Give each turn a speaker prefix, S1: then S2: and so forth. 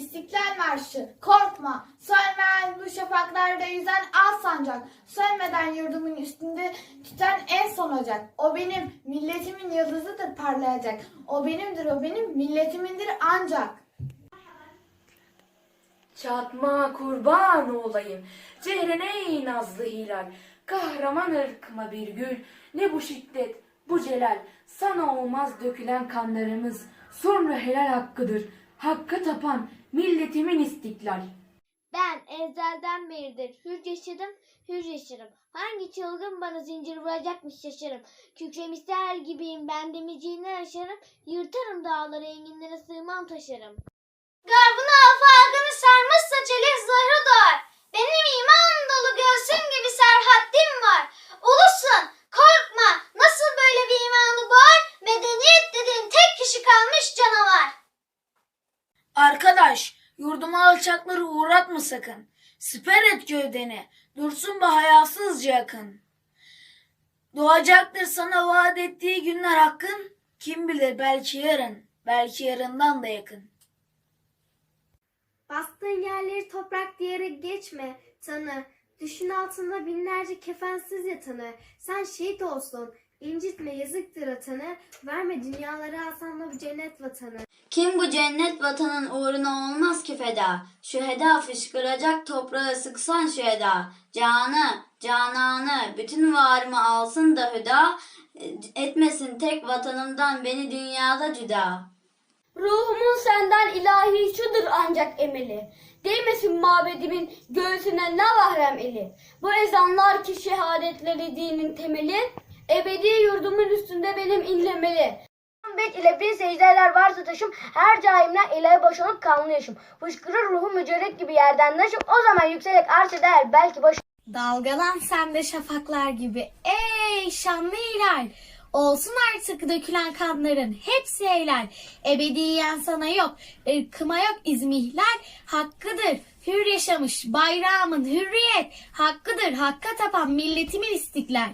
S1: İstiklal Marşı, korkma, sönmeyen bu şafaklarda yüzen al sancak, sönmeden yurdumun üstünde tüten en son ocak. O benim, milletimin yıldızıdır parlayacak. O benimdir, o benim, milletimindir ancak.
S2: Çatma kurban olayım. Cehrene ey nazlı hilal. Kahraman ırkıma bir gül. Ne bu şiddet, bu celal. Sana olmaz dökülen kanlarımız. Sonra helal hakkıdır. Hakka tapan milletimin istiklal.
S3: Ben ezelden beridir hür yaşadım, hür yaşarım. Hangi çılgın bana zincir vuracakmış şaşarım. Kükremişler gibiyim ben demiciğini aşarım. Yırtarım dağları enginlere sığmam taşarım. Garbını afakını sarmışsa çelik zırhı doğar. Benim iman dolu göğsüm gibi serhattim var. Ulusun, korkma, nasıl böyle bir imanı boğar? Medeniyet dediğin tek kişi kalmış.
S4: Arkadaş, yurduma alçakları uğratma sakın. Siper et gövdeni, dursun bu hayasızca yakın. Doğacaktır sana vaat ettiği günler hakkın. Kim bilir belki yarın, belki yarından da yakın.
S5: Bastığın yerleri toprak diyerek geçme tanı. Düşün altında binlerce kefensiz yatanı. Sen şehit olsun. İncitme yazıktır atanı. Verme dünyalara asanla bu cennet vatanı.
S3: Kim bu cennet vatanın uğruna olmaz ki feda? Şu heda fışkıracak toprağı sıksan şu heda. Canı, cananı, bütün varımı alsın da hüda. Etmesin tek vatanımdan beni dünyada cüda.
S6: Ruhumun senden ilahi şudur ancak emeli. Değmesin mabedimin göğsüne ne vahrem eli. Bu ezanlar ki şehadetleri dinin temeli. Ebedi yurdumun üstünde benim inlemeli. Bet ile bin secdeler varsa taşım her cahimden ilahi boşanıp kanlı yaşım. Fışkırır ruhum mücerret gibi yerden naşım o zaman yükselerek arş eder belki başım.
S5: Dalgalan sen de şafaklar gibi. Ey şanlı hilal. Olsun artık dökülen kanların hepsi helal. Ebediyen sana yok, ırkıma yok izmihlal. Hakkıdır, hür yaşamış bayrağımın hürriyet. Hakkıdır, hakka tapan milletimin istiklal.